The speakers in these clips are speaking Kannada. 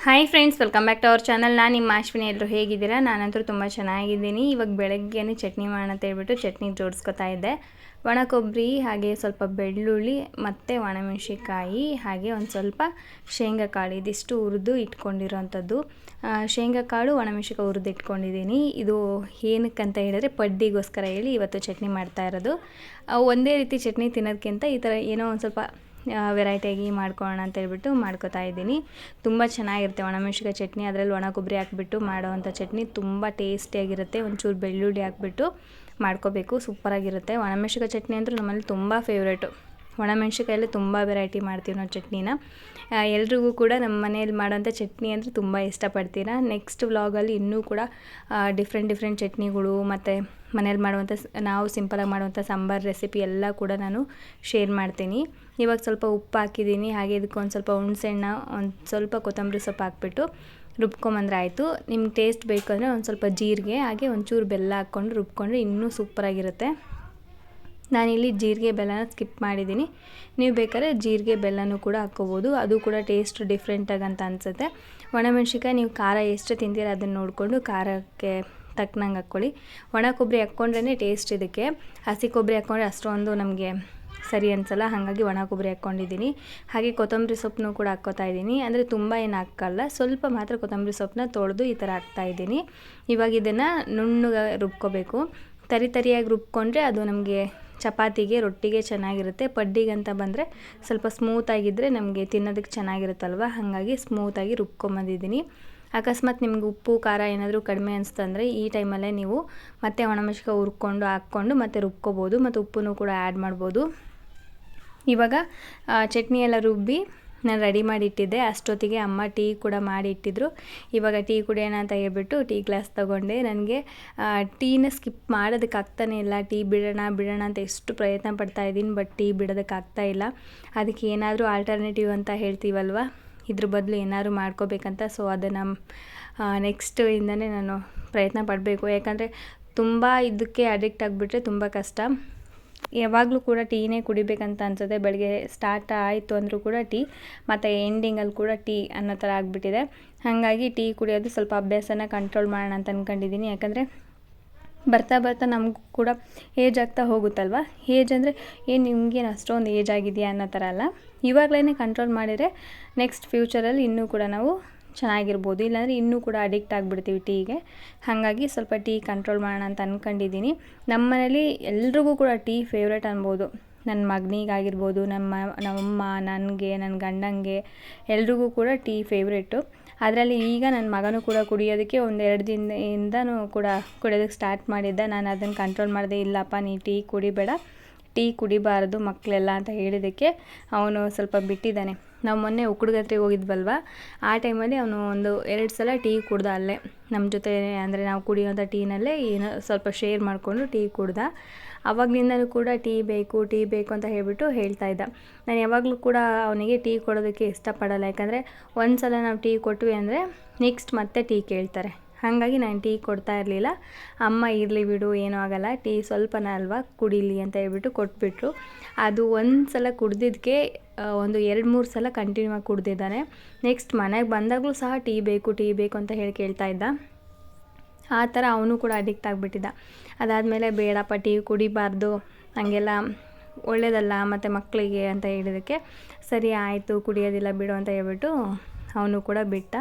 Hi friends welcome back to our channel ನಾನು ನಿಮ್ಮ ಅಶ್ವಿನಿ. ಎಲ್ಲರೂ ಹೇಗಿದ್ದೀರಾ? ನಾನಂತೂ ತುಂಬ ಚೆನ್ನಾಗಿದ್ದೀನಿ. ಇವಾಗ ಬೆಳಗ್ಗೆನೇ ಚಟ್ನಿ ಮಾಡೋಣ ಅಂತ ಹೇಳ್ಬಿಟ್ಟು ಚಟ್ನಿ ಜೋಡಿಸ್ಕೊತಾ ಇದ್ದೆ. ಒಣ ಕೊಬ್ಬರಿ ಹಾಗೆ ಸ್ವಲ್ಪ ಬೆಳ್ಳುಳ್ಳಿ ಮತ್ತು ಒಣಮೆಣಸಿಕಾಯಿ ಹಾಗೆ ಒಂದು ಸ್ವಲ್ಪ ಶೇಂಗಾ ಕಾಳು. ಇದಿಷ್ಟು ಹುರಿದು ಇಟ್ಕೊಂಡಿರೋವಂಥದ್ದು ಆ, ಶೇಂಗಾ ಕಾಳು ಒಣಮೆಣಸಿಕಾಯಿ ಹುರಿದು ಇಟ್ಕೊಂಡಿದ್ದೀನಿ. ಇದು ಏನಕ್ಕಂತ ಹೇಳಿದ್ರೆ ಪಡ್ಡಿಗೋಸ್ಕರ ಹೇಳಿ ಇವತ್ತು ಚಟ್ನಿ ಮಾಡ್ತಾ ಇರೋದು. ಒಂದೇ ರೀತಿ ಚಟ್ನಿ ತಿನ್ನೋದಕ್ಕಿಂತ ಈ ಥರ ಏನೋ ಒಂದು ಸ್ವಲ್ಪ ವೆರೈಟಿಯಾಗಿ ಮಾಡ್ಕೊಳ್ಳೋಣ ಅಂತ ಹೇಳ್ಬಿಟ್ಟು ಮಾಡ್ಕೋತಾ ಇದ್ದೀನಿ. ತುಂಬ ಚೆನ್ನಾಗಿರುತ್ತೆ ಒಣಮೆಣ್ಸಿಕಾಯಿ ಚಟ್ನಿ. ಅದರಲ್ಲಿ ಒಣ ಕೊಬ್ಬರಿ ಹಾಕ್ಬಿಟ್ಟು ಮಾಡೋವಂಥ ಚಟ್ನಿ ತುಂಬ ಟೇಸ್ಟಿಯಾಗಿರುತ್ತೆ. ಒಂಚೂರು ಬೆಳ್ಳುಳ್ಳಿ ಹಾಕ್ಬಿಟ್ಟು ಮಾಡ್ಕೋಬೇಕು. ಸೂಪರಾಗಿರುತ್ತೆ. ಒಣಮೆಣ್ಸಿಕಾಯಿ ಚಟ್ನಿ ಅಂದ್ರೆ ನಮ್ಮಲ್ಲಿ ತುಂಬ ಫೇವ್ರೇಟು ಒಣಮೆಣ್ಸಿಕಾಯಲ್ಲಿ ತುಂಬ ವೆರೈಟಿ ಮಾಡ್ತೀವಿ ನಾವು ಚಟ್ನಿನ. ಎಲ್ರಿಗೂ ಕೂಡ ನಮ್ಮ ಮನೆಯಲ್ಲಿ ಮಾಡೋಂಥ ಚಟ್ನಿ ಅಂದರೆ ತುಂಬ ಇಷ್ಟಪಡ್ತೀರಾ? ನೆಕ್ಸ್ಟ್ ವ್ಲಾಗಲ್ಲಿ ಇನ್ನೂ ಕೂಡ ಡಿಫ್ರೆಂಟ್ ಡಿಫ್ರೆಂಟ್ ಚಟ್ನಿಗಳು ಮತ್ತು ಮನೇಲಿ ಮಾಡುವಂಥ ನಾವು ಸಿಂಪಲಾಗಿ ಮಾಡುವಂಥ ಸಾಂಬಾರು ರೆಸಿಪಿ ಎಲ್ಲ ಕೂಡ ನಾನು ಶೇರ್ ಮಾಡ್ತೀನಿ. ಇವಾಗ ಸ್ವಲ್ಪ ಉಪ್ಪು ಹಾಕಿದ್ದೀನಿ, ಹಾಗೆ ಇದಕ್ಕೊಂದು ಸ್ವಲ್ಪ ಹುಣಸೆಣ್ಣ ಒಂದು ಸ್ವಲ್ಪ ಕೊತ್ತಂಬರಿ ಸೊಪ್ಪು ಹಾಕ್ಬಿಟ್ಟು ರುಬ್ಕೊಂಬಂದ್ರೆ ಆಯಿತು. ನಿಮ್ಗೆ ಟೇಸ್ಟ್ ಬೇಕು ಅಂದರೆ ಒಂದು ಸ್ವಲ್ಪ ಜೀರಿಗೆ, ಹಾಗೆ ಒಂಚೂರು ಬೆಲ್ಲ ಹಾಕ್ಕೊಂಡು ರುಬ್ಕೊಂಡ್ರೆ ಇನ್ನೂ ಸೂಪರಾಗಿರುತ್ತೆ ನಾನಿಲ್ಲಿ ಜೀರಿಗೆ ಬೆಲ್ಲನ ಸ್ಕಿಪ್ ಮಾಡಿದ್ದೀನಿ. ನೀವು ಬೇಕಾದ್ರೆ ಜೀರಿಗೆ ಬೆಲ್ಲನೂ ಕೂಡ ಹಾಕ್ಕೋಬೋದು. ಅದು ಕೂಡ ಟೇಸ್ಟ್ ಡಿಫ್ರೆಂಟಾಗಿ ಅಂತ ಅನಿಸುತ್ತೆ. ಒಣಮೆಣ್ಸಿಕಾಯಿ ನೀವು ಖಾರ ಎಷ್ಟು ತಿಂತೀರ ಅದನ್ನು ನೋಡಿಕೊಂಡು ಖಾರಕ್ಕೆ ತಕ್ಕನಂಗೆ ಹಾಕ್ಕೊಳ್ಳಿ. ಒಣ ಕೊಬ್ಬರಿ ಹಾಕ್ಕೊಂಡ್ರೇ ಟೇಸ್ಟ್ ಇದಕ್ಕೆ. ಹಸಿ ಕೊಬ್ಬರಿ ಹಾಕ್ಕೊಂಡ್ರೆ ಅಷ್ಟೊಂದು ನಮಗೆ ಸರಿ ಅನಿಸಲ್ಲ. ಹಾಗಾಗಿ ಒಣ ಕೊಬ್ಬರಿ ಹಾಕ್ಕೊಂಡಿದ್ದೀನಿ. ಹಾಗೆ ಕೊತ್ತಂಬರಿ ಸೊಪ್ಪನ್ನು ಕೂಡ ಹಾಕ್ಕೋತಾ ಇದ್ದೀನಿ. ಅಂದರೆ ತುಂಬ ಏನು ಹಾಕಲ್ಲ, ಸ್ವಲ್ಪ ಮಾತ್ರ ಕೊತ್ತಂಬರಿ ಸೊಪ್ಪನ್ನ ತೊಳೆದು ಈ ಥರ ಹಾಕ್ತಾ ಇದ್ದೀನಿ. ಇವಾಗ ಇದನ್ನು ನುಣ್ಣಗೆ ರುಬ್ಕೋಬೇಕು. ತರಿ ತರಿಯಾಗಿ ರುಬ್ಕೊಂಡ್ರೆ ಅದು ನಮಗೆ ಚಪಾತಿಗೆ, ರೊಟ್ಟಿಗೆ ಚೆನ್ನಾಗಿರುತ್ತೆ. ಪಡ್ಡಿಗೆ ಅಂತ ಬಂದರೆ ಸ್ವಲ್ಪ ಸ್ಮೂತಾಗಿದ್ದರೆ ನಮಗೆ ತಿನ್ನೋದಕ್ಕೆ ಚೆನ್ನಾಗಿರುತ್ತಲ್ವ? ಹಾಗಾಗಿ ಸ್ಮೂತಾಗಿ ರುಬ್ಕೊಂಬಂದಿದ್ದೀನಿ. ಅಕಸ್ಮಾತ್ ನಿಮ್ಗೆ ಉಪ್ಪು, ಖಾರ ಏನಾದರೂ ಕಡಿಮೆ ಅನಿಸ್ತಂದರೆ ಈ ಟೈಮಲ್ಲೇ ನೀವು ಮತ್ತೆ ಒಣಮೆಣಸಿಕಾಯಿ ಹುರ್ಕೊಂಡು, ಹಾಕ್ಕೊಂಡು ಮತ್ತೆ ರುಬ್ಕೋಬೋದು ಮತ್ತು ಉಪ್ಪನ್ನು ಕೂಡ ಆ್ಯಡ್ ಮಾಡ್ಬೋದು. ಇವಾಗ ಚಟ್ನಿ ಎಲ್ಲ ರುಬ್ಬಿ ನಾನು ರೆಡಿ ಮಾಡಿಟ್ಟಿದ್ದೆ. ಅಷ್ಟೊತ್ತಿಗೆ ಅಮ್ಮ ಟೀ ಕೂಡ ಮಾಡಿ ಇಟ್ಟಿದ್ರು ಇವಾಗ ಟೀ ಕುಡಿಯೋಣ ಅಂತ ಹೇಳ್ಬಿಟ್ಟು ಟೀ ಗ್ಲಾಸ್ ತೊಗೊಂಡೆ. ನನಗೆ ಟೀನ ಸ್ಕಿಪ್ ಮಾಡೋದಕ್ಕೆ ಆಗ್ತಾನೆ ಇಲ್ಲ. ಟೀ ಬಿಡೋಣ ಬಿಡೋಣ ಅಂತ ಎಷ್ಟು ಪ್ರಯತ್ನ ಪಡ್ತಾ ಇದ್ದೀನಿ, ಬಟ್ ಟೀ ಬಿಡೋದಕ್ಕಾಗ್ತಾ ಇಲ್ಲ. ಅದಕ್ಕೆ ಏನಾದರೂ ಆಲ್ಟರ್ನೇಟಿವ್ ಅಂತ ಹೇಳ್ತೀವಲ್ವ? ಇದ್ರ ಬದಲು ಏನಾದರೂ ಮಾಡ್ಕೋಬೇಕಂತ. ಸೊ, ಅದನ್ನು ನೆಕ್ಸ್ಟ್ ಇಂದನೇ ನಾನು ಪ್ರಯತ್ನ ಪಡಬೇಕು. ಯಾಕಂದರೆ ತುಂಬ ಇದಕ್ಕೆ ಅಡಿಕ್ಟ್ ಆಗಿಬಿಟ್ರೆ ತುಂಬ ಕಷ್ಟ. ಯಾವಾಗಲೂ ಕೂಡ ಟೀನೇ ಕುಡಿಬೇಕಂತ ಅನ್ಸುತ್ತೆ. ಬೆಳಗ್ಗೆ ಸ್ಟಾರ್ಟ್ ಆಯಿತು ಅಂದರೂ ಕೂಡ ಟೀ, ಮತ್ತು ಎಂಡಿಂಗಲ್ಲಿ ಕೂಡ ಟೀ ಅನ್ನೋ ಥರ ಆಗಿಬಿಟ್ಟಿದೆ. ಹಾಗಾಗಿ ಟೀ ಕುಡಿಯೋದು ಸ್ವಲ್ಪ ಅಭ್ಯಾಸನ ಕಂಟ್ರೋಲ್ ಮಾಡೋಣ ಅಂತ ಅಂದ್ಕೊಂಡಿದ್ದೀನಿ ಯಾಕಂದರೆ ಬರ್ತಾ ಬರ್ತಾ ನಮಗೂ ಕೂಡ ಏಜ್ ಆಗ್ತಾ ಹೋಗುತ್ತಲ್ವ? ಏಜ್ ಅಂದರೆ ಏನು ನಿಮಗೇನು ಅಷ್ಟೊಂದು ಏಜ್ ಆಗಿದೆಯಾ ಅನ್ನೋ ಥರ ಅಲ್ಲ. ಇವಾಗಲೇ ಕಂಟ್ರೋಲ್ ಮಾಡಿದರೆ ನೆಕ್ಸ್ಟ್ ಫ್ಯೂಚರಲ್ಲಿ ಇನ್ನೂ ಕೂಡ ನಾವು ಚೆನ್ನಾಗಿರ್ಬೋದು, ಇಲ್ಲಾಂದರೆ ಇನ್ನೂ ಕೂಡ ಅಡಿಕ್ಟ್ ಆಗಿಬಿಡ್ತೀವಿ ಟೀಗೆ. ಹಾಗಾಗಿ ಸ್ವಲ್ಪ ಟೀ ಕಂಟ್ರೋಲ್ ಮಾಡೋಣ ಅಂತ ಅಂದ್ಕೊಂಡಿದ್ದೀನಿ ನಮ್ಮ ಮನೇಲಿ ಎಲ್ರಿಗೂ ಕೂಡ ಟೀ ಫೇವ್ರೇಟ್ ಅನ್ಬೋದು. ನನ್ನ ಮಗನಿಗಾಗಿರ್ಬೋದು, ನಮ್ಮ, ನಮ್ಮಮ್ಮ, ನನಗೆ ನನ್ನ ಗಂಡಂಗೆ ಎಲ್ರಿಗೂ ಕೂಡ ಟೀ ಫೇವ್ರೇಟು ಅದರಲ್ಲಿ ಈಗ ನನ್ನ ಮಗನೂ ಕೂಡ ಕುಡಿಯೋದಕ್ಕೆ ಒಂದು ಎರಡು ದಿನದಿಂದನೂ ಕೂಡ ಕುಡಿಯೋದಕ್ಕೆ ಸ್ಟಾರ್ಟ್ ಮಾಡಿದ್ದೆ. ನಾನು ಅದನ್ನು ಕಂಟ್ರೋಲ್ ಮಾಡಿದೆ, ಇಲ್ಲಪ್ಪ, ನೀ ಟೀ ಕುಡಿಬೇಡ. ಟೀ ಕುಡಿಬಾರದು ಮಕ್ಕಳೆಲ್ಲ ಅಂತ ಹೇಳಿದ್ದಕ್ಕೆ ಅವನು ಸ್ವಲ್ಪ ಬಿಟ್ಟಿದ್ದಾನೆ. ನಾವು ಮೊನ್ನೆ ಉಕ್ಕುಡ್ಗತ್ರಿಗೆ ಹೋಗಿದ್ವಲ್ವ? ಆ ಟೈಮಲ್ಲಿ ಅವನು ಒಂದು ಎರಡು ಸಲ ಟೀ ಕುಡ್ದ ಅಲ್ಲೇ. ನಮ್ಮ ಜೊತೆ ಅಂದರೆ ನಾವು ಕುಡಿಯೋಂಥ ಟೀನಲ್ಲೇ ಏನೋ ಸ್ವಲ್ಪ ಶೇರ್ ಮಾಡಿಕೊಂಡು ಟೀ ಕುಡ್ದ. ಅವಾಗಲಿಂದನೂ ಕೂಡ ಟೀ ಬೇಕು ಟೀ ಬೇಕು ಅಂತ ಹೇಳ್ಬಿಟ್ಟು ಹೇಳ್ತಾ ಇದ್ದ. ನಾನು ಯಾವಾಗಲೂ ಕೂಡ ಅವನಿಗೆ ಟೀ ಕೊಡೋದಕ್ಕೆ ಇಷ್ಟಪಡಲ್ಲ. ಯಾಕಂದರೆ ಒಂದು ಸಲ ನಾವು ಟೀ ಕೊಟ್ವಿ ಅಂದರೆ ನೆಕ್ಸ್ಟ್ ಮತ್ತೆ ಟೀ ಕೇಳ್ತಾರೆ. ಹಾಗಾಗಿ ನಾನು ಟೀ ಕೊಡ್ತಾ ಇರಲಿಲ್ಲ. ಅಮ್ಮ ಇರಲಿ ಬಿಡು, ಏನೂ ಆಗಲ್ಲ. ಟೀ ಸ್ವಲ್ಪನ ಅಲ್ವಾ, ಕುಡೀಲಿ ಅಂತ ಹೇಳ್ಬಿಟ್ಟು ಕೊಟ್ಬಿಟ್ರು. ಅದು ಒಂದು ಸಲ ಕುಡ್ದಿದ್ದಕ್ಕೆ ಒಂದು ಎರಡು ಮೂರು ಸಲ ಕಂಟಿನ್ಯೂ ಆಗಿ ಕುಡ್ದಿದ್ದಾನೆ. ನೆಕ್ಸ್ಟ್ ಮನೆಗೆ ಬಂದಾಗಲೂ ಸಹ ಟೀ ಬೇಕು ಟೀ ಬೇಕು ಅಂತ ಹೇಳಿ ಕೇಳ್ತಾ ಇದ್ದ. ಆ ಥರ ಅವನು ಕೂಡ ಅಡಿಕ್ಟ್ ಆಗಿಬಿಟ್ಟಿದ್ದ. ಅದಾದಮೇಲೆ ಬೇಡಪ್ಪ, ಟೀ ಕುಡಿಬಾರ್ದು, ಹಂಗೆಲ್ಲ ಒಳ್ಳೆಯದಲ್ಲ ಮತ್ತು ಮಕ್ಕಳಿಗೆ ಅಂತ ಹೇಳಿದಕ್ಕೆ ಸರಿ ಆಯಿತು, ಕುಡಿಯೋದಿಲ್ಲ ಬಿಡು ಅಂತ ಹೇಳ್ಬಿಟ್ಟು ಅವನು ಕೂಡ ಬಿಟ್ಟ.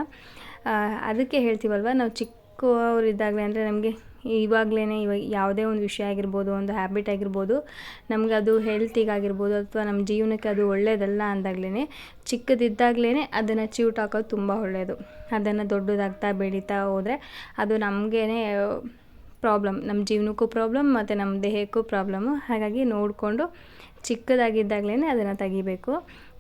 ಅದಕ್ಕೆ ಹೇಳ್ತೀವಲ್ವ? ನಾವು ಚಿಕ್ಕವರಿದ್ದಾಗಲೇ ಅಂದರೆ ನಮಗೆ ಇವಾಗಲೇ ಇವಾಗ ಯಾವುದೇ ಒಂದು ವಿಷಯ ಆಗಿರ್ಬೋದು, ಒಂದು ಹ್ಯಾಬಿಟ್ ಆಗಿರ್ಬೋದು, ನಮ್ಗೆ ಅದು ಹೆಲ್ತಿಗಾಗಿರ್ಬೋದು ಅಥವಾ ನಮ್ಮ ಜೀವನಕ್ಕೆ ಅದು ಒಳ್ಳೆಯದಲ್ಲ ಅಂದಾಗಲೇ ಚಿಕ್ಕದಿದ್ದಾಗಲೇ ಅದನ್ನು ಚೀಟ್ ಹಾಕೋದು ತುಂಬ ಒಳ್ಳೆಯದು ಅದನ್ನು ದೊಡ್ಡದಾಗ್ತಾ ಬೆಳೀತಾ ಹೋದರೆ ಅದು ನಮಗೇ ಪ್ರಾಬ್ಲಮ್ ನಮ್ಮ ಜೀವನಕ್ಕೂ ಪ್ರಾಬ್ಲಮ್ ಮತ್ತು ನಮ್ಮ ದೇಹಕ್ಕೂ ಪ್ರಾಬ್ಲಮ್ಮು ಹಾಗಾಗಿ ನೋಡಿಕೊಂಡು ಚಿಕ್ಕದಾಗಿದ್ದಾಗಲೇ ಅದನ್ನು ತೆಗಿಬೇಕು.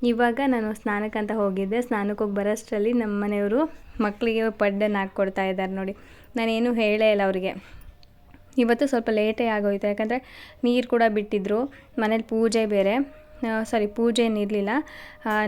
ಇವಾಗ ನಾನು ಸ್ನಾನಕ್ಕಂತ ಹೋಗಿದ್ದೆ. ಸ್ನಾನಕ್ಕೆ ಹೋಗಿ ಬರೋಷ್ಟರಲ್ಲಿ ನಮ್ಮ ಮನೆಯವರು ಮಕ್ಕಳಿಗೆ ಪಡ್ಡನ್ನು ಹಾಕ್ಕೊಡ್ತಾ ಇದ್ದಾರೆ ನೋಡಿ. ನಾನೇನು ಹೇಳೇ ಇಲ್ಲ ಅವರಿಗೆ. ಇವತ್ತು ಸ್ವಲ್ಪ ಲೇಟೇ ಆಗೋಯ್ತು. ಯಾಕಂದರೆ ನೀರು ಕೂಡ ಬಿಟ್ಟಿದ್ರು. ಮನೇಲಿ ಪೂಜೆ ಬೇರೆ. ಸಾರಿ ಪೂಜೆ ಏನಿರಲಿಲ್ಲ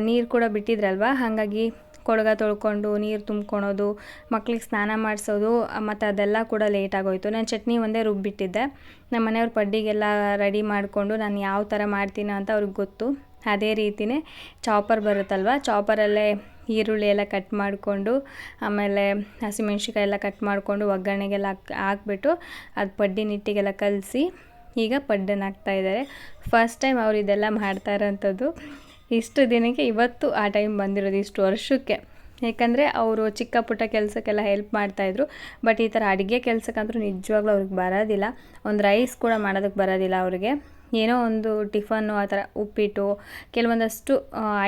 ನೀರು ಕೂಡ ಬಿಟ್ಟಿದ್ರಲ್ವ? ಹಾಗಾಗಿ ಕೊಡಗ ತೊಳ್ಕೊಂಡು ನೀರು ತುಂಬ್ಕೊಳೋದು, ಮಕ್ಳಿಗೆ ಸ್ನಾನ ಮಾಡಿಸೋದು, ಮತ್ತು ಅದೆಲ್ಲ ಕೂಡ ಲೇಟ್ ಆಗೋಯ್ತು. ನಾನು ಚಟ್ನಿ ಒಂದೇ ರುಬ್ಬಿಟ್ಟಿದ್ದೆ. ನಮ್ಮ ಮನೆಯವ್ರ ಪಡ್ಡಿಗೆಲ್ಲ ರೆಡಿ ಮಾಡಿಕೊಂಡು ನಾನು ಯಾವ ಥರ ಮಾಡ್ತೀನೋ ಅಂತ ಅವ್ರಿಗೆ ಗೊತ್ತು. ಅದೇ ರೀತಿಯೇ ಚಾಪರ್ ಬರುತ್ತಲ್ವ ಚಾಪರಲ್ಲೇ ಈರುಳ್ಳಿ ಎಲ್ಲ ಕಟ್ ಮಾಡಿಕೊಂಡು, ಆಮೇಲೆ ಹಸಿಮೆಣ್ಸಿಕಾಯಿ ಎಲ್ಲ ಕಟ್ ಮಾಡಿಕೊಂಡು ಒಗ್ಗರಣೆಗೆಲ್ಲ ಹಾಕ್, ಹಾಕ್ಬಿಟ್ಟು ಅದು ಪಡ್ಡಿ ನಿಟ್ಟಿಗೆಲ್ಲ ಕಲಸಿ ಈಗ ಪಡ್ಡನ್ನು ಹಾಕ್ತಾಯಿದ್ದಾರೆ ಫಸ್ಟ್ ಟೈಮ್ ಅವ್ರು ಇದೆಲ್ಲ ಮಾಡ್ತಾ ಇರೋಂಥದ್ದು. ಇಷ್ಟು ದಿನಕ್ಕೆ ಇವತ್ತು ಆ ಟೈಮ್ ಬಂದಿರೋದು ಇಷ್ಟು ವರ್ಷಕ್ಕೆ. ಏಕೆಂದರೆ ಅವರು ಚಿಕ್ಕ ಪುಟ್ಟ ಕೆಲಸಕ್ಕೆಲ್ಲ ಹೆಲ್ಪ್ ಮಾಡ್ತಾಯಿದ್ರು ಬಟ್ ಈ ಥರ ಅಡುಗೆ ಕೆಲಸಕ್ಕಂತೂ ನಿಜವಾಗ್ಲೂ ಅವ್ರಿಗೆ ಬರೋದಿಲ್ಲ. ಒಂದು ರೈಸ್ ಕೂಡ ಮಾಡೋದಕ್ಕೆ ಬರೋದಿಲ್ಲ ಅವ್ರಿಗೆ. ಏನೋ ಒಂದು ಟಿಫನ್ನು ಆ ಥರ ಉಪ್ಪಿಟ್ಟು, ಕೆಲವೊಂದಷ್ಟು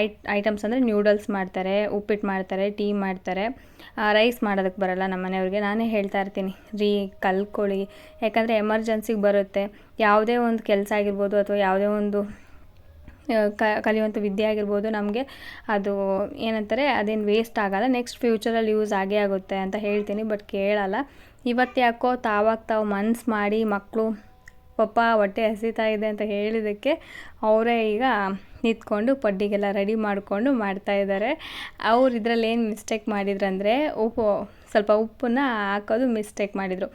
ಐಟ್ ಐಟಮ್ಸ್ ಅಂದರೆ ನ್ಯೂಡಲ್ಸ್ ಮಾಡ್ತಾರೆ, ಉಪ್ಪಿಟ್ಟು ಮಾಡ್ತಾರೆ ಟೀ ಮಾಡ್ತಾರೆ. ರೈಸ್ ಮಾಡೋದಕ್ಕೆ ಬರೋಲ್ಲ ನಮ್ಮ ಮನೆಯವ್ರಿಗೆ. ನಾನೇ ಹೇಳ್ತಾ ಇರ್ತೀನಿ. ರೀ, ಕಲ್ತ್ಕೊಳ್ಳಿ. ಯಾಕಂದರೆ ಎಮರ್ಜೆನ್ಸಿಗೆ ಬರುತ್ತೆ. ಯಾವುದೇ ಒಂದು ಕೆಲಸ ಆಗಿರ್ಬೋದು ಅಥವಾ ಯಾವುದೇ ಒಂದು ಕ, ಕಲಿಯುವಂಥ ವಿದ್ಯೆ ಆಗಿರ್ಬೋದು ನಮಗೆ. ಅದು ಏನಂತಾರೆ, ಅದೇನು ವೇಸ್ಟ್ ಆಗಲ್ಲ. ನೆಕ್ಸ್ಟ್ ಫ್ಯೂಚರಲ್ಲಿ ಯೂಸ್ ಆಗೇ ಆಗುತ್ತೆ ಅಂತ ಹೇಳ್ತೀನಿ ಬಟ್ ಕೇಳಲ್ಲ. ಇವತ್ತು ಯಾಕೋ ತಾವಾಗ ತಾವು ಮನ್ಸು ಮಾಡಿ ಮಕ್ಕಳು ಪಪ್ಪ ಹೊಟ್ಟೆ ಹಸಿತಾ ಇದೆ ಅಂತ ಹೇಳಿದ್ದಕ್ಕೆ ಅವರೇ ಈಗ ನಿಂತ್ಕೊಂಡು ಪಡ್ಡಿಗೆಲ್ಲ ರೆಡಿ ಮಾಡಿಕೊಂಡು ಮಾಡ್ತಾಯಿದ್ದಾರೆ ಅವ್ರು ಇದರಲ್ಲಿ ಏನು ಮಿಸ್ಟೇಕ್ ಮಾಡಿದ್ರಂದರೆ ಉಪ್ಪು, ಸ್ವಲ್ಪ ಉಪ್ಪನ್ನು ಹಾಕೋದು ಮಿಸ್ಟೇಕ್ ಮಾಡಿದರು.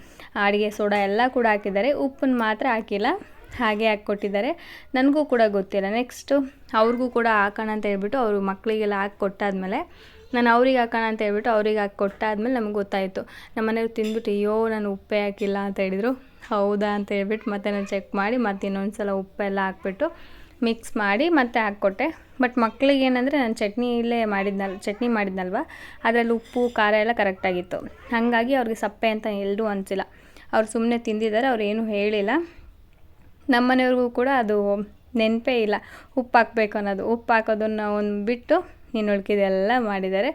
ಅಡುಗೆ ಸೋಡಾ ಎಲ್ಲ ಕೂಡ ಹಾಕಿದ್ದಾರೆ. ಉಪ್ಪನ್ನು ಮಾತ್ರ ಹಾಕಿಲ್ಲ. ಹಾಗೆ ಹಾಕ್ಕೊಟ್ಟಿದ್ದಾರೆ. ನನಗೂ ಕೂಡ ಗೊತ್ತಿಲ್ಲ. ನೆಕ್ಸ್ಟು ಅವ್ರಿಗೂ ಕೂಡ ಹಾಕೋಣ ಅಂತ ಹೇಳ್ಬಿಟ್ಟು ಅವರು ಮಕ್ಕಳಿಗೆಲ್ಲ ಹಾಕಿ ಕೊಟ್ಟಾದ್ಮೇಲೆ ನಾನು ಅವ್ರಿಗೆ ಹಾಕೋಣ ಅಂತ ಹೇಳ್ಬಿಟ್ಟು ಅವ್ರಿಗೆ ಹಾಕಿ ಕೊಟ್ಟಾದ್ಮೇಲೆ ನಮ್ಗೆ ಗೊತ್ತಾಯಿತು. ನಮ್ಮ ಮನೆಯವ್ರು ತಿಂದ್ಬಿಟ್ಟು, ಅಯ್ಯೋ, ನಾನು ಉಪ್ಪೇ ಹಾಕಿಲ್ಲ ಅಂತ ಹೇಳಿದರು. ಹೌದಾ ಅಂತ ಹೇಳ್ಬಿಟ್ಟು ಮತ್ತೆ ನಾನು ಚೆಕ್ ಮಾಡಿ, ಮತ್ತೆ ಇನ್ನೊಂದು ಸಲ ಉಪ್ಪೆಲ್ಲ ಹಾಕ್ಬಿಟ್ಟು ಮಿಕ್ಸ್ ಮಾಡಿ ಮತ್ತೆ ಹಾಕ್ಕೊಟ್ಟೆ. ಬಟ್ ಮಕ್ಕಳಿಗೆ ಏನಂದರೆ, ನಾನು ಚಟ್ನಿ ಇಲ್ಲೇ ಮಾಡಿದ್ನಲ್ಲ ಚಟ್ನಿ ಮಾಡಿದ್ನಲ್ವ? ಅದರಲ್ಲಿ ಉಪ್ಪು, ಖಾರ ಎಲ್ಲ ಕರೆಕ್ಟಾಗಿತ್ತು ಹಾಗಾಗಿ ಅವ್ರಿಗೆ ಸಪ್ಪೆ ಅಂತ ಎಲ್ಲರೂ ಅನಿಸಿಲ್ಲ. ಅವ್ರು ಸುಮ್ಮನೆ ತಿಂದಿದ್ದಾರೆ, ಅವ್ರು ಏನೂ ಹೇಳಿಲ್ಲ. ನಮ್ಮ ಮನೆಯವ್ರಿಗೂ ಕೂಡ ಅದು ನೆನಪೇ ಇಲ್ಲ. ಉಪ್ಪು ಹಾಕ್ಬೇಕು ಅನ್ನೋದು. ಉಪ್ಪು ಹಾಕೋದನ್ನು ಒಂದು ಬಿಟ್ಟು ಇನ್ನು ಉಳ್ಕಿದೆಲ್ಲ ಮಾಡಿದ್ದಾರೆ.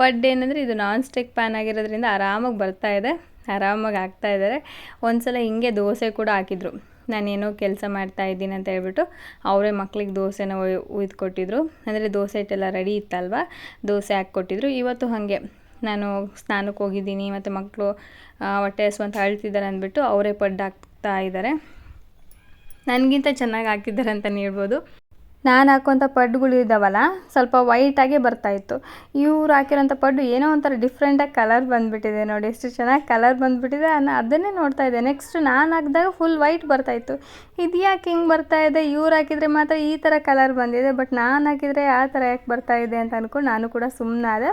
ಬಟ್ ಏನಂದರೆ ಇದು ನಾನ್ ಸ್ಟಿಕ್ ಪ್ಯಾನ್ ಆಗಿರೋದ್ರಿಂದ ಆರಾಮಾಗಿ ಬರ್ತಾ ಇದೆ. ಆರಾಮಾಗಿ ಹಾಕ್ತಾ ಇದ್ದಾರೆ. ಒಂದು ಸಲ ಹಿಂಗೆ ದೋಸೆ ಕೂಡ ಹಾಕಿದ್ರು. ನಾನೇನೋ ಕೆಲಸ ಮಾಡ್ತಾ ಇದ್ದೀನಿ ಅಂತ ಹೇಳ್ಬಿಟ್ಟು ಅವರೇ ಮಕ್ಳಿಗೆ ದೋಸೆನ ಉಯ್ದು ಕೊಟ್ಟಿದ್ರು. ಅಂದರೆ ದೋಸೆ ಇಟ್ಟೆಲ್ಲ ರೆಡಿ ಇತ್ತಲ್ವ? ದೋಸೆ ಹಾಕ್ಕೊಟ್ಟಿದ್ರು. ಇವತ್ತು ಹಾಗೆ ನಾನು ಸ್ನಾನಕ್ಕೆ ಹೋಗಿದ್ದೀನಿ, ಮತ್ತು ಮಕ್ಕಳು ಹೊಟ್ಟೆ ಹಸುವಂತ ಅಳ್ತಿದ್ದಾರೆ ಅಂದ್ಬಿಟ್ಟು ಅವರೇ ಪಡ್ಡು ಹಾಕ್ತಾ ಇದ್ದಾರೆ. ನನಗಿಂತ ಚೆನ್ನಾಗಿ ಹಾಕಿದ್ದಾರೆ ಅಂತಲೇ ಹೇಳ್ಬೋದು. ನಾನು ಹಾಕುವಂಥ ಪಡ್ಡುಗಳು ಇದ್ದಾವಲ್ಲ, ಸ್ವಲ್ಪ ವೈಟಾಗೆ ಬರ್ತಾಯಿತ್ತು ಇವ್ರು ಹಾಕಿರೋಂಥ ಪಡ್ಡು ಏನೋ ಒಂಥರ ಡಿಫ್ರೆಂಟಾಗಿ ಕಲರ್ ಬಂದುಬಿಟ್ಟಿದೆ ನೋಡಿ, ಎಷ್ಟು ಚೆನ್ನಾಗಿ ಕಲರ್ ಬಂದುಬಿಟ್ಟಿದೆ ನಾನು ಅದನ್ನೇ ನೋಡ್ತಾ ಇದ್ದೆ. ನೆಕ್ಸ್ಟ್ ನಾನು ಹಾಕಿದಾಗ ಫುಲ್ ವೈಟ್ ಬರ್ತಾಯಿತ್ತು ಇದು ಯಾಕೆ ಹಿಂಗೆ ಬರ್ತಾ ಇದೆ? ಇವ್ರು ಹಾಕಿದರೆ ಮಾತ್ರ ಈ ಥರ ಕಲರ್ ಬಂದಿದೆ ಬಟ್ ನಾನು ಹಾಕಿದರೆ ಆ ಥರ ಯಾಕೆ ಬರ್ತಾ ಇದೆ ಅಂತ ಅಂದ್ಕೊಂಡು ನಾನು ಕೂಡ ಸುಮ್ಮನಾದೆ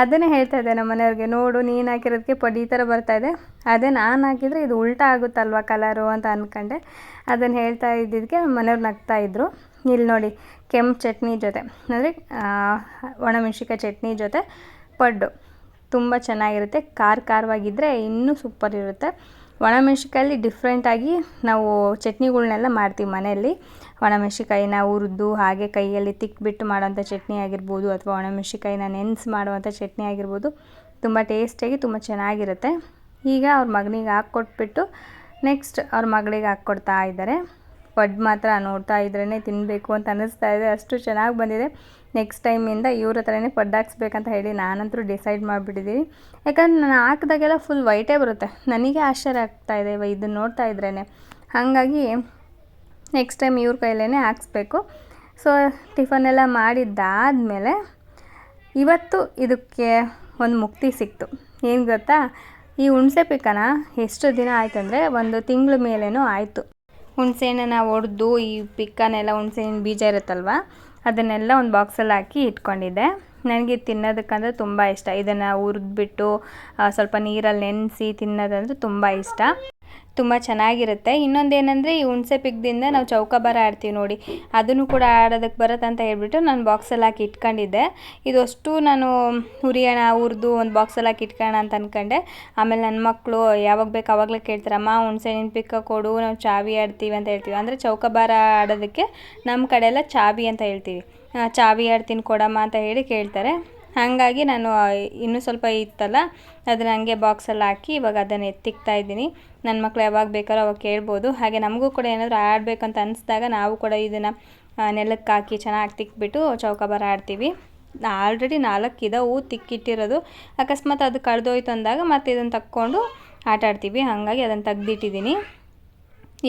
ಅದನ್ನೇ ಹೇಳ್ತಾ ಇದ್ದೆ ನಮ್ಮ ಮನೆಯವ್ರಿಗೆ, ನೋಡು ನೀನು ಹಾಕಿರೋದಕ್ಕೆ ಪಡಿ, ಈ ಥರ ಬರ್ತಾ ಇದೆ. ಅದೇ ನಾನು ಹಾಕಿದರೆ ಇದು ಉಲ್ಟಾ ಆಗುತ್ತಲ್ವ ಕಲರು ಅಂತ ಅಂದ್ಕೊಂಡೆ ಅದನ್ನು ಹೇಳ್ತಾ ಇದ್ದಿದ್ದಕ್ಕೆ ಮನೆಯವ್ರು ನಗ್ತಾ ಇದ್ದರು ಇಲ್ಲಿ ನೋಡಿ, ಕೆಂಪು ಚಟ್ನಿ ಜೊತೆ, ಅಂದರೆ ಒಣಮೆಣ್ಸಿಕಾಯಿ ಚಟ್ನಿ ಜೊತೆ ಪಡ್ಡು. ತುಂಬ ಚೆನ್ನಾಗಿರುತ್ತೆ, ಖಾರ ಖಾರವಾಗಿದ್ದರೆ ಇನ್ನೂ ಸೂಪರ್ ಇರುತ್ತೆ. ಒಣಮೆಣ್ಸಿಕಾಯಲ್ಲಿ ಡಿಫ್ರೆಂಟಾಗಿ ನಾವು ಚಟ್ನಿಗಳ್ನೆಲ್ಲ ಮಾಡ್ತೀವಿ ಮನೆಯಲ್ಲಿ. ಒಣಮೆಣ್ಸಿಕಾಯಿನ ಹುರಿದು ಹಾಗೆ ಕೈಯಲ್ಲಿ ತಿಕ್ಬಿಟ್ಟು ಮಾಡೋಂಥ ಚಟ್ನಿ ಆಗಿರ್ಬೋದು ಅಥವಾ ಒಣಮೆಣ್ಸಿಕಾಯಿನ ನೆನೆಸಿ ಮಾಡುವಂಥ ಚಟ್ನಿ ಆಗಿರ್ಬೋದು, ತುಂಬ ಟೇಸ್ಟಿಯಾಗಿ ತುಂಬ ಚೆನ್ನಾಗಿರುತ್ತೆ. ಈಗ ಅವ್ರ ಮಗನಿಗೆ ಹಾಕ್ಕೊಟ್ಬಿಟ್ಟು ನೆಕ್ಸ್ಟ್ ಅವ್ರ ಮಗಳಿಗೆ ಹಾಕ್ಕೊಡ್ತಾ ಇದ್ದಾರೆ. ಪಡ್ ಮಾತ್ರ ನೋಡ್ತಾ ಇದ್ರೇ ತಿನ್ನಬೇಕು ಅಂತ ಅನ್ನಿಸ್ತಾ ಇದೆ. ಅಷ್ಟು ಚೆನ್ನಾಗಿ ಬಂದಿದೆ. ನೆಕ್ಸ್ಟ್ ಟೈಮಿಂದ ಇವ್ರ ಹತ್ರನೇ ಪಡ್ ಹಾಕ್ಸ್ಬೇಕಂತ ಹೇಳಿ ನಾನಂತರೂ ಡಿಸೈಡ್ ಮಾಡಿಬಿಟ್ಟಿದ್ದೀನಿ ಯಾಕಂದ್ರೆ ನಾನು ಹಾಕಿದಾಗೆಲ್ಲ ಫುಲ್ ವೈಟೇ ಬರುತ್ತೆ. ನನಗೆ ಆಶ್ಚರ್ಯ ಆಗ್ತಾಯಿದೆ ಇದೆ. ಇದನ್ನು ನೋಡ್ತಾ ಇದ್ರೇ ಹಾಗಾಗಿ ನೆಕ್ಸ್ಟ್ ಟೈಮ್ ಇವ್ರ ಕೈಲೇ ಹಾಕ್ಸ್ಬೇಕು. ಸೊ ಟಿಫನೆಲ್ಲ ಮಾಡಿದ್ದಾದಮೇಲೆ ಇವತ್ತು ಇದಕ್ಕೆ ಒಂದು ಮುಕ್ತಿ ಸಿಕ್ತು. ಏನು ಗೊತ್ತಾ? ಈ ಹುಣಸೆ ಪಿಕ್ಕನ ಎಷ್ಟು ದಿನ ಆಯ್ತಂದರೆ ಒಂದು ತಿಂಗಳ ಮೇಲೇನೂ ಆಯಿತು. ಹುಣಸೆಹಣ್ಣನ್ನು ಒಡೆದು ಈ ಪಿಕ್ಕನೆಲ್ಲ ಹುಣಸೆಹಣ್ಣು ಬೀಜ ಇರುತ್ತಲ್ವ? ಅದನ್ನೆಲ್ಲ ಒಂದು ಬಾಕ್ಸಲ್ಲಿ ಹಾಕಿ ಇಟ್ಕೊಂಡಿದ್ದೆ. ನನಗೆ ತಿನ್ನೋದಕ್ಕಂದ್ರೆ ತುಂಬ ಇಷ್ಟ. ಇದನ್ನು ಹುರಿದ್ಬಿಟ್ಟು ಸ್ವಲ್ಪ ನೀರಲ್ಲಿ ನೆನೆಸಿ ತಿನ್ನೋದಂದ್ರೆ ತುಂಬ ಇಷ್ಟ. ತುಂಬ ಚೆನ್ನಾಗಿರುತ್ತೆ. ಇನ್ನೊಂದೇನೆಂದರೆ ಈ ಹುಣಸೆ ಪಿಕ್ದಿಂದ ನಾವು ಚೌಕಾಬಾರ ಆಡ್ತೀವಿ ನೋಡಿ. ಅದನ್ನು ಕೂಡ ಆಡೋದಕ್ಕೆ ಬರುತ್ತೆ ಅಂತ ಹೇಳ್ಬಿಟ್ಟು ನಾನು ಬಾಕ್ಸಲ್ಲಿ ಹಾಕಿ ಇಟ್ಕೊಂಡಿದ್ದೆ. ಇದಷ್ಟು ನಾನು ಹುರಿಯೋಣ, ಹುರಿದು ಒಂದು ಬಾಕ್ಸಲ್ಲಿ ಹಾಕಿ ಇಟ್ಕೋಣ ಅಂತ ಅಂದ್ಕೊಂಡೆ ಆಮೇಲೆ ನನ್ನ ಮಕ್ಕಳು ಯಾವಾಗ ಬೇಕು ಅವಾಗಲೇ ಕೇಳ್ತಾರಮ್ಮ ಹುಣಸೆ ಪಿಕ್ಕ ಕೊಡು, ನಾವು ಚಾವಿ ಆಡ್ತೀವಿ ಅಂತ ಹೇಳ್ತೀವಿ. ಅಂದರೆ ಚೌಕಾಬಾರ ಆಡೋದಕ್ಕೆ ನಮ್ಮ ಕಡೆ ಎಲ್ಲ ಚಾವಿ ಅಂತ ಹೇಳ್ತೀವಿ. ಚಾವಿ ಆಡ್ತೀನಿ ಕೊಡಮ್ಮ ಅಂತ ಹೇಳಿ ಕೇಳ್ತಾರೆ. ಹಾಗಾಗಿ ನಾನು ಇನ್ನೂ ಸ್ವಲ್ಪ ಇತ್ತಲ್ಲ, ಅದನ್ನ ಹಂಗೆ ಬಾಕ್ಸಲ್ಲಿ ಹಾಕಿ ಇವಾಗ ಅದನ್ನು ಎತ್ತಿಕ್ತಾ ಇದ್ದೀನಿ. ನನ್ನ ಮಕ್ಳು ಯಾವಾಗ ಬೇಕಾದ್ರೂ ಅವಾಗ ಕೇಳ್ಬೋದು. ಹಾಗೆ ನಮಗೂ ಕೂಡ ಏನಾದರೂ ಆಡಬೇಕಂತ ಅನಿಸ್ದಾಗ ನಾವು ಕೂಡ ಇದನ್ನು ನೆಲಕ್ಕೆ ಹಾಕಿ ಚೆನ್ನಾಗಿ ತಿಕ್ಬಿಟ್ಟು ಚೌಕಾಬಾರ ಆಡ್ತೀವಿ. ಆಲ್ರೆಡಿ ನಾಲ್ಕು ಇದಾವೆ ತಿಕ್ಕಿಟ್ಟಿರೋದು. ಅಕಸ್ಮಾತ್ ಅದು ಕಳೆದೋಯ್ತು ಅಂದಾಗ ಮತ್ತೆ ಇದನ್ನು ತಕ್ಕೊಂಡು ಆಟ ಆಡ್ತೀವಿ ಹಾಗಾಗಿ ಅದನ್ನು ತೆಗ್ದಿಟ್ಟಿದ್ದೀನಿ.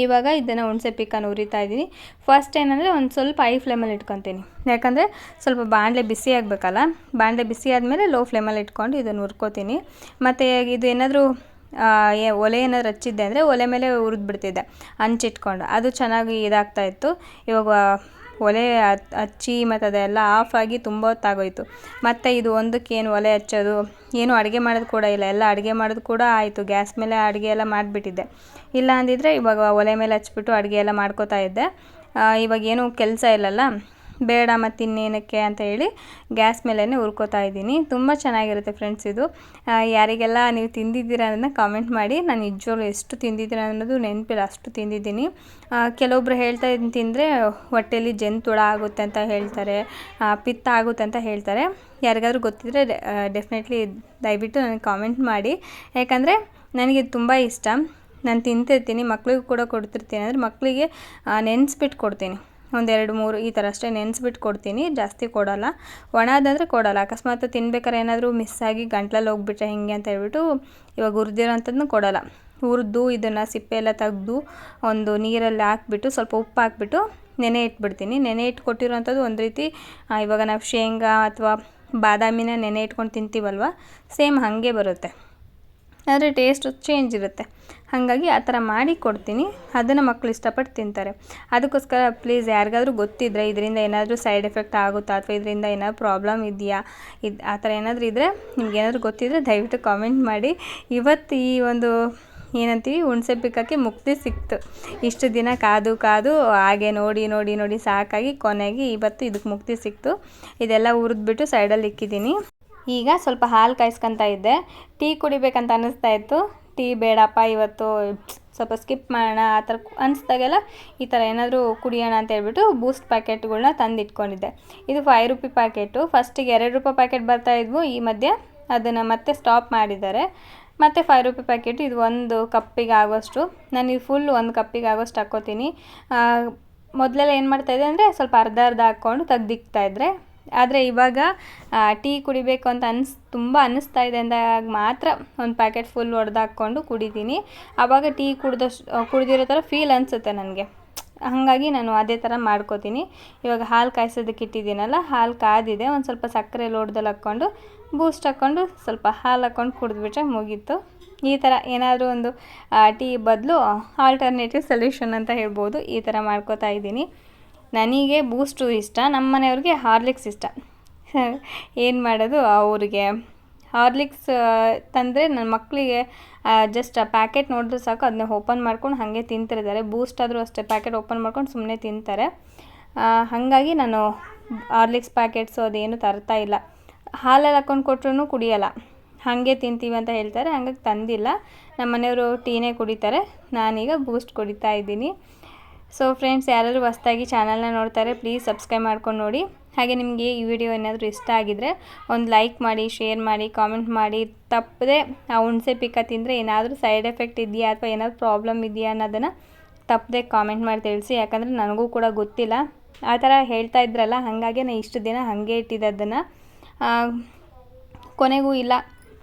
ಇವಾಗ ಇದನ್ನು ಹುಣಸೆ ಪಿಕ್ಕನ್ನು ಉರಿತಾ ಇದ್ದೀನಿ. ಫಸ್ಟ್ ಏನಂದರೆ ಒಂದು ಸ್ವಲ್ಪ ಐ ಫ್ಲೇಮಲ್ಲಿ ಇಟ್ಕೊತೀನಿ. ಯಾಕಂದರೆ ಸ್ವಲ್ಪ ಬಾಣಲೆ ಬಿಸಿ ಆಗಬೇಕಲ್ಲ ಬಾಣಲೆ ಬಿಸಿ ಆದಮೇಲೆ ಲೋ ಫ್ಲೇಮಲ್ಲಿ ಇಟ್ಕೊಂಡು ಇದನ್ನು ಹುರ್ಕೋತೀನಿ. ಮತ್ತು ಇದು ಏನಾದರೂ ಒಲೆ ಏನಾದ್ರು ಹಚ್ಚಿದ್ದೆ ಅಂದರೆ ಒಲೆ ಮೇಲೆ ಹುರಿದ್ಬಿಡ್ತಿದ್ದೆ ಹಂಚಿಟ್ಕೊಂಡು ಅದು ಚೆನ್ನಾಗಿ ಇದಾಗ್ತಾಯಿತ್ತು ಇವಾಗ ಒಲೆ ಹಚ್ಚಿ ಮತ್ತು ಅದೆಲ್ಲ ಆಫ್ ಆಗಿ ತುಂಬ ಹೊತ್ತಾಗೋಯ್ತು. ಮತ್ತು ಇದು ಒಂದಕ್ಕೇನು ಒಲೆ ಹಚ್ಚೋದು, ಏನು ಅಡುಗೆ ಮಾಡೋದು ಕೂಡ ಇಲ್ಲ. ಎಲ್ಲ ಅಡುಗೆ ಮಾಡೋದು ಕೂಡ ಆಯಿತು. ಗ್ಯಾಸ್ ಮೇಲೆ ಅಡುಗೆ ಎಲ್ಲ ಮಾಡಿಬಿಟ್ಟಿದ್ದೆ. ಇಲ್ಲ ಅಂದಿದ್ದರೆ ಇವಾಗ ಒಲೆ ಮೇಲೆ ಹಚ್ಬಿಟ್ಟು ಅಡುಗೆ ಎಲ್ಲ ಮಾಡ್ಕೋತಾ ಇದ್ದೆ. ಇವಾಗ ಏನೂ ಕೆಲಸ ಇಲ್ಲಲ್ಲ. ಬೇಡ ಮತ್ತು ಇನ್ನೇನಕ್ಕೆ ಅಂತ ಹೇಳಿ ಗ್ಯಾಸ್ ಮೇಲೇ ಹುರ್ಕೋತಾ ಇದ್ದೀನಿ. ತುಂಬ ಚೆನ್ನಾಗಿರುತ್ತೆ ಫ್ರೆಂಡ್ಸ್ ಇದು. ಯಾರಿಗೆಲ್ಲ ನೀವು ತಿಂದಿದ್ದೀರಾ ಅನ್ನೋದನ್ನ ಕಾಮೆಂಟ್ ಮಾಡಿ. ನಾನು ನಿಜವಾಗ್ಲೂ ಎಷ್ಟು ತಿಂದಿದ್ದೀರಾ ಅನ್ನೋದು ನೆನಪಿಲ್ಲ, ಅಷ್ಟು ತಿಂದಿದ್ದೀನಿ. ಕೆಲವೊಬ್ಬರು ಹೇಳ್ತಾ ತಿಂದರೆ ಹೊಟ್ಟೆಯಲ್ಲಿ ಜಂತುಳ ಆಗುತ್ತೆ ಅಂತ ಹೇಳ್ತಾರೆ ಪಿತ್ತ ಆಗುತ್ತೆ ಅಂತ ಹೇಳ್ತಾರೆ. ಯಾರಿಗಾದ್ರೂ ಗೊತ್ತಿದ್ದರೆ ಡೆಫಿನೆಟ್ಲಿ ದಯವಿಟ್ಟು ನನಗೆ ಕಾಮೆಂಟ್ ಮಾಡಿ. ಯಾಕಂದರೆ ನನಗೆ ತುಂಬ ಇಷ್ಟ. ನಾನು ತಿಂತಿರ್ತೀನಿ ಮಕ್ಕಳಿಗೂ ಕೂಡ ಕೊಡ್ತಿರ್ತೀನಿ. ಅಂದರೆ ಮಕ್ಕಳಿಗೆ ನೆನೆಸ್ಬಿಟ್ಟು ಕೊಡ್ತೀನಿ. ಒಂದೆರಡು ಮೂರು ಈ ಥರ ಅಷ್ಟೇ ನೆನೆಸ್ಬಿಟ್ಟು ಕೊಡ್ತೀನಿ. ಜಾಸ್ತಿ ಕೊಡೋಲ್ಲ. ಒಣದಂದರೆ ಕೊಡೋಲ್ಲ. ಅಕಸ್ಮಾತ್ ತಿನ್ಬೇಕಾದ್ರೆ ಏನಾದರೂ ಮಿಸ್ ಆಗಿ ಗಂಟ್ಲಲ್ಲಿ ಹೋಗ್ಬಿಟ್ರೆ ಹೆಂಗೆ ಅಂತ ಹೇಳ್ಬಿಟ್ಟು ಇವಾಗ ಹುರಿದಿರೋಂಥದ್ದನ್ನು ಕೊಡೋಲ್ಲ. ಹುರಿದು ಇದನ್ನು ಸಿಪ್ಪೆ ಎಲ್ಲ ತೆಗೆದು ಒಂದು ನೀರಲ್ಲಿ ಹಾಕ್ಬಿಟ್ಟು ಸ್ವಲ್ಪ ಉಪ್ಪು ಹಾಕ್ಬಿಟ್ಟು ನೆನೆ ಇಟ್ಬಿಡ್ತೀನಿ. ನೆನೆ ಇಟ್ಟು ಕೊಟ್ಟಿರೋಂಥದ್ದು ಒಂದು ರೀತಿ ಇವಾಗ ನಾವು ಶೇಂಗಾ ಅಥವಾ ಬಾದಾಮಿನ ನೆನೆ ಇಟ್ಕೊಂಡು ತಿಂತೀವಲ್ವ? ಸೇಮ್ ಹಾಗೆ ಬರುತ್ತೆ. ಆದರೆ ಟೇಸ್ಟ್ ಚೇಂಜ್ ಇರುತ್ತೆ. ಹಾಗಾಗಿ ಆ ಥರ ಮಾಡಿ ಕೊಡ್ತೀನಿ. ಅದನ್ನು ಮಕ್ಕಳು ಇಷ್ಟಪಟ್ಟು ತಿಂತಾರೆ. ಅದಕ್ಕೋಸ್ಕರ ಪ್ಲೀಸ್ ಯಾರಿಗಾದರೂ ಗೊತ್ತಿದ್ದರೆ ಇದರಿಂದ ಏನಾದರೂ ಸೈಡ್ ಎಫೆಕ್ಟ್ ಆಗುತ್ತಾ ಅಥವಾ ಇದರಿಂದ ಏನಾದ್ರು ಪ್ರಾಬ್ಲಮ್ ಇದೆಯಾ? ಇದು ಆ ಥರ ಏನಾದರೂ ಇದ್ದರೆ ನಿಮ್ಗೆ ಏನಾದರೂ ಗೊತ್ತಿದ್ದರೆ ದಯವಿಟ್ಟು ಕಾಮೆಂಟ್ ಮಾಡಿ. ಇವತ್ತು ಈ ಒಂದು ಏನಂತೀವಿ ಹುಣಸೆ ಪಿಕ್ಕಕ್ಕೆ ಮುಕ್ತಿ ಸಿಕ್ತು. ಇಷ್ಟು ದಿನ ಕಾದು ಕಾದು ಹಾಗೆ ನೋಡಿ ನೋಡಿ ನೋಡಿ ಸಾಕಾಗಿ ಕೊನೆಗೆ ಇವತ್ತು ಇದಕ್ಕೆ ಮುಕ್ತಿ ಸಿಕ್ತು. ಇದೆಲ್ಲ ಹುರಿದ್ಬಿಟ್ಟು ಸೈಡಲ್ಲಿ ಇಕ್ಕಿದ್ದೀನಿ. ಈಗ ಸ್ವಲ್ಪ ಹಾಲು ಕಾಯಿಸ್ಕೊತಾ ಇದ್ದೆ. ಟೀ ಕುಡಿಬೇಕಂತ ಅನ್ನಿಸ್ತಾ ಇತ್ತು. ಟೀ ಬೇಡಪ್ಪ, ಇವತ್ತು ಸ್ವಲ್ಪ ಸ್ಕಿಪ್ ಮಾಡೋಣ, ಆ ಥರ ಅನಿಸ್ದಾಗೆಲ್ಲ ಈ ಥರ ಏನಾದರೂ ಕುಡಿಯೋಣ ಅಂತ ಹೇಳ್ಬಿಟ್ಟು ಬೂಸ್ಟ್ ಪ್ಯಾಕೆಟ್ಗಳನ್ನ ತಂದು ಇಟ್ಕೊಂಡಿದ್ದೆ ಇದು ಫೈವ್ ರುಪಿ ಪ್ಯಾಕೆಟು. ಫಸ್ಟಿಗೆ ಎರಡು ರೂಪಾಯಿ ಪ್ಯಾಕೆಟ್ ಬರ್ತಾ ಇದ್ವು. ಈ ಮಧ್ಯೆ ಅದನ್ನು ಮತ್ತೆ ಸ್ಟಾಪ್ ಮಾಡಿದ್ದಾರೆ. ಮತ್ತು ಫೈವ್ ರುಪಿ ಪ್ಯಾಕೆಟ್, ಇದು ಒಂದು ಕಪ್ಪಿಗೆ ಆಗೋಷ್ಟು. ನಾನು ಇದು ಫುಲ್ ಒಂದು ಕಪ್ಪಿಗೆ ಆಗೋಷ್ಟು ಹಾಕ್ಕೋತೀನಿ. ಮೊದಲೆಲ್ಲ ಏನು ಮಾಡ್ತಾಯಿದ್ದೆ ಅಂದರೆ ಸ್ವಲ್ಪ ಅರ್ಧ ಅರ್ಧ ಹಾಕ್ಕೊಂಡು ತೆಗ್ದಿಕ್ತಾ ಇದ್ದರೆ ಆದರೆ ಇವಾಗ ಟೀ ಕುಡಿಬೇಕು ಅಂತ ಅನ್ಸ್, ತುಂಬ ಅನ್ನಿಸ್ತಾ ಇದೆ ಅಂದಾಗ ಮಾತ್ರ ಒಂದು ಪ್ಯಾಕೆಟ್ ಫುಲ್ ಹೊಡೆದು ಹಾಕ್ಕೊಂಡು ಕುಡಿತೀನಿ ಆವಾಗ ಟೀ ಕುಡ್ದಷ್ಟು ಕುಡಿದಿರೋ ಥರ ಫೀಲ್ ಅನಿಸುತ್ತೆ ನನಗೆ. ಹಾಗಾಗಿ ನಾನು ಅದೇ ಥರ ಮಾಡ್ಕೋತೀನಿ. ಇವಾಗ ಹಾಲು ಕಾಯಿಸೋದಕ್ಕೆ ಇಟ್ಟಿದ್ದೀನಲ್ಲ, ಹಾಲು ಕಾದಿದೆ, ಒಂದು ಸ್ವಲ್ಪ ಸಕ್ಕರೆ ಲೋಟದಲ್ಲಿ ಹಾಕ್ಕೊಂಡು ಬೂಸ್ಟ್ ಹಾಕ್ಕೊಂಡು ಸ್ವಲ್ಪ ಹಾಲು ಹಾಕ್ಕೊಂಡು ಕುಡಿದ್ಬಿಟ್ರೆ ಮುಗೀತು. ಈ ಥರ ಏನಾದರೂ ಒಂದು ಟೀ ಬದಲು ಆಲ್ಟರ್ನೇಟಿವ್ ಸೊಲ್ಯೂಷನ್ ಅಂತ ಹೇಳ್ಬೋದು. ಈ ಥರ ಮಾಡ್ಕೋತಾ ಇದ್ದೀನಿ. ನನಗೆ ಬೂಸ್ಟು ಇಷ್ಟ ನಮ್ಮ ಮನೆಯವ್ರಿಗೆ ಹಾರ್ಲಿಕ್ಸ್ ಇಷ್ಟ. ಏನು ಮಾಡೋದು, ಅವ್ರಿಗೆ ಹಾರ್ಲಿಕ್ಸ್ ತಂದರೆ ನನ್ನ ಮಕ್ಕಳಿಗೆ ಜಸ್ಟ್ ಆ ಪ್ಯಾಕೆಟ್ ನೋಡಿದ್ರೆ ಸಾಕು ಅದನ್ನ ಓಪನ್ ಮಾಡ್ಕೊಂಡು ಹಾಗೆ ತಿಂತಿರ್ತಾರೆ. ಬೂಸ್ಟ್ ಆದರೂ ಅಷ್ಟೇ ಪ್ಯಾಕೆಟ್ ಓಪನ್ ಮಾಡ್ಕೊಂಡು ಸುಮ್ಮನೆ ತಿಂತಾರೆ. ಹಾಗಾಗಿ ನಾನು ಹಾರ್ಲಿಕ್ಸ್ ಪ್ಯಾಕೆಟ್ಸು ಅದೇನು ತರ್ತಾ ಇಲ್ಲ. ಹಾಲಲ್ಲಿ ಹಾಕ್ಕೊಂಡು ಕೊಟ್ರೂ ಕುಡಿಯೋಲ್ಲ. ಹಾಗೆ ತಿಂತೀವಿ ಅಂತ ಹೇಳ್ತಾರೆ, ಹಂಗಾಗಿ ತಂದಿಲ್ಲ. ನಮ್ಮ ಮನೆಯವರು ಟೀನೇ ಕುಡಿತಾರೆ. ನಾನೀಗ ಬೂಸ್ಟ್ ಕುಡಿತಾ ಇದ್ದೀನಿ. ಸೊ ಫ್ರೆಂಡ್ಸ್ ಯಾರಾದರೂ ಹೊಸ್ದಾಗಿ ಚಾನಲ್ನ ನೋಡ್ತಾರೆ ಪ್ಲೀಸ್ ಸಬ್ಸ್ಕ್ರೈಬ್ ಮಾಡ್ಕೊಂಡು ನೋಡಿ. ಹಾಗೆ ನಿಮಗೆ ಈ ವಿಡಿಯೋ ಏನಾದರೂ ಇಷ್ಟ ಆಗಿದರೆ ಒಂದು ಲೈಕ್ ಮಾಡಿ ಶೇರ್ ಮಾಡಿ ಕಾಮೆಂಟ್ ಮಾಡಿ. ತಪ್ಪದೆ ಆ ಹುಣಸೆ ಪಿಕ್ಕ ತಿಂದರೆ ಏನಾದರೂ ಸೈಡ್ ಎಫೆಕ್ಟ್ ಇದೆಯಾ ಅಥವಾ ಏನಾದರೂ ಪ್ರಾಬ್ಲಮ್ ಇದೆಯಾ ಅನ್ನೋದನ್ನು ತಪ್ಪದೆ ಕಾಮೆಂಟ್ ಮಾಡಿ ತಿಳಿಸಿ. ಯಾಕಂದರೆ ನನಗೂ ಕೂಡ ಗೊತ್ತಿಲ್ಲ. ಆ ಥರ ಹೇಳ್ತಾ ಇದ್ರಲ್ಲ ಹಾಗಾಗಿ ನಾನು ಇಷ್ಟು ದಿನ ಹಾಗೆ ಇಟ್ಟಿದ್ದೆ ಅದನ್ನು. ಕೊನೆಗೂ ಇಲ್ಲ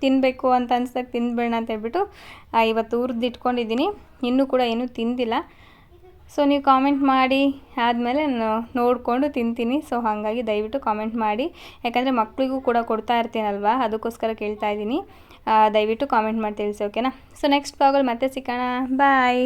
ತಿನ್ನಬೇಕು ಅಂತ ಅನ್ಸ್ದಾಗ ತಿಂದ್ಬೇಡ ಅಂತ ಹೇಳ್ಬಿಟ್ಟು ಇವತ್ತು ಇಟ್ಕೊಂಡಿದ್ದೀನಿ. ಇನ್ನೂ ಕೂಡ ಏನೂ ತಿಂದಿಲ್ಲ. ಸೊ ನೀವು ಕಾಮೆಂಟ್ ಮಾಡಿ ಆದಮೇಲೆ ನಾನು ನೋಡಿಕೊಂಡು ತಿಂತೀನಿ. ಸೊ ಹಾಗಾಗಿ ದಯವಿಟ್ಟು ಕಾಮೆಂಟ್ ಮಾಡಿ. ಯಾಕಂದರೆ ಮಕ್ಕಳಿಗೂ ಕೂಡ ಕೊಡ್ತಾ ಇರ್ತೀನಲ್ವ? ಅದಕ್ಕೋಸ್ಕರ ಕೇಳ್ತಾ ಇದ್ದೀನಿ. ದಯವಿಟ್ಟು ಕಾಮೆಂಟ್ ಮಾಡಿ ತಿಳಿಸಿ ಓಕೆನಾ ಸೊ ನೆಕ್ಸ್ಟ್ ಬ್ಲಾಗಲ್ಲಿ ಮತ್ತೆ ಸಿಕ್ಕೋಣ ಬಾಯ್